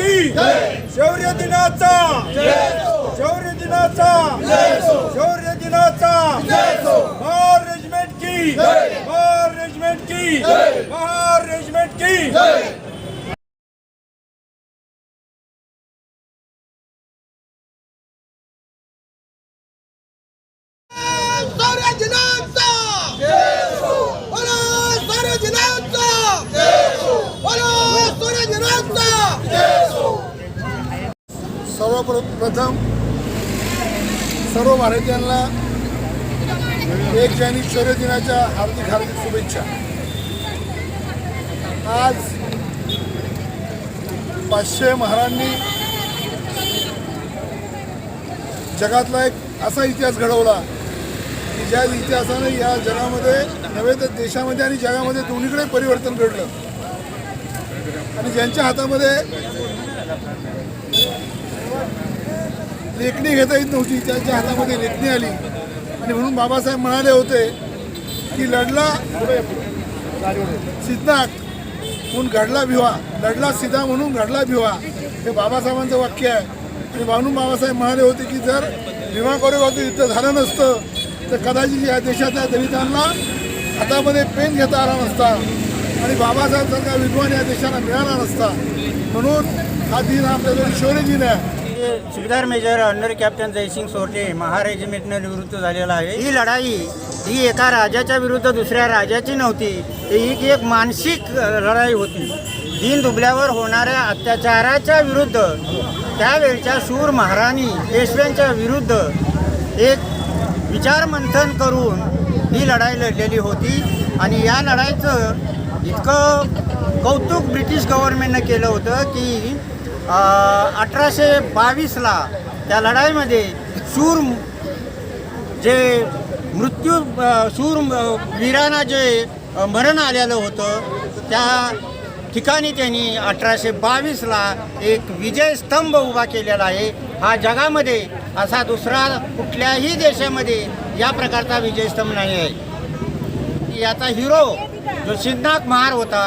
की शौर्य दिनाचा. शौर्य दिनाचा. शौर्य दिनाचा. महार रेजिमेंट की. महार रेजिमेंट की महार रेजिमेंट की साऱ्या दिनांचा बोला साऱ्या दिनांचा बोला साऱ्या दिनांचा सर्वप्रथम सर्व भारतीयांना एक जानेवारी शौर्य दिनाच्या हार्दिक हार्दिक शुभेच्छा. आज पाचशे महारांनी जगातला एक असा इतिहास घडवला की ज्या इतिहासाने या जगामध्ये नव्हे तर देशामध्ये आणि जगामध्ये दोन्हीकडे परिवर्तन घडलं. आणि ज्यांच्या हातामध्ये लेखणी घेता येत नव्हती. त्यांच्या हातामध्ये लेखणी आली. आणि म्हणून बाबासाहेब म्हणाले होते की लढला सिद्धाक म्हणून घडला भिवा लढला सिद्धा म्हणून घडला भिवा हे बाबासाहेबांचं वाक्य आहे. आणि म्हणून बाबासाहेब म्हणाले होते की जर भीमा कोरेगावचं युद्ध झालं नसतं तर कदाचित या देशातल्या दलितांना हातामध्ये पेन घेता आला नसता. आणि बाबासाहेबांसारखा विद्वान या देशाला मिळाला नसता. म्हणून हा दिन आपल्याकडे शौर्य दिन आहे. सुभेदार major under captain Jaisingh Sorte Mahar निवृत्त झालेला आहे. ही लढाई ही एका राजाच्या विरुद्ध दुसऱ्या राजाची नव्हती ही एक मानसिक लढाई होती. दिन दुबल्यावर होणाऱ्या अत्याचाराच्या विरुद्ध त्यावेळच्या शूर महाराणी पेशव्यांच्या विरुद्ध एक विचारमंथन करून ही लढाई लढलेली होती आणि या लढाईचं इतकं कौतुक ब्रिटिश गव्हर्नमेंटनं केलं होतं की अठराशे बावीसला त्या लढाईमध्ये सूर जे मृत्यू सूर वीरांना जे मरण आलेलं होतं त्या ठिकाणी त्यांनी अठराशे बावीसला एक विजयस्तंभ उभा केलेला आहे. हा जगामध्ये असा दुसरा कुठल्याही देशामध्ये या प्रकारचा विजयस्तंभ नाही आहे. याचा हिरो जो सिद्धनाथ महार होता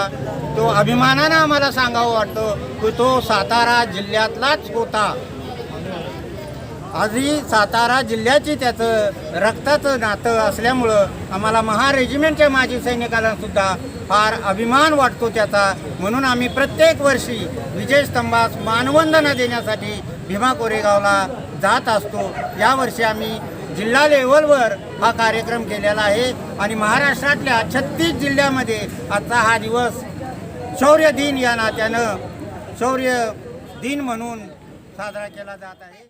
तो अभिमानानं आम्हाला सांगावं वाटतं की तो सातारा जिल्ह्यातलाच होता. आजही सातारा जिल्ह्याची त्याचं रक्ताचं नातं असल्यामुळं आम्हाला महारेजिमेंटच्या माजी सैनिकांनासुद्धा फार अभिमान वाटतो त्याचा. म्हणून आम्ही प्रत्येक वर्षी विजयस्तंभास मानवंदना देण्यासाठी भीमा कोरेगावला जात असतो. यावर्षी आम्ही जिल्हा लेवलवर हा कार्यक्रम केलेला आहे आणि महाराष्ट्रातल्या छत्तीस जिल्ह्यामध्ये आजचा हा दिवस शौर्य दिन या नात्यानं शौर्य दिन म्हणून साजरा केला जात आहे.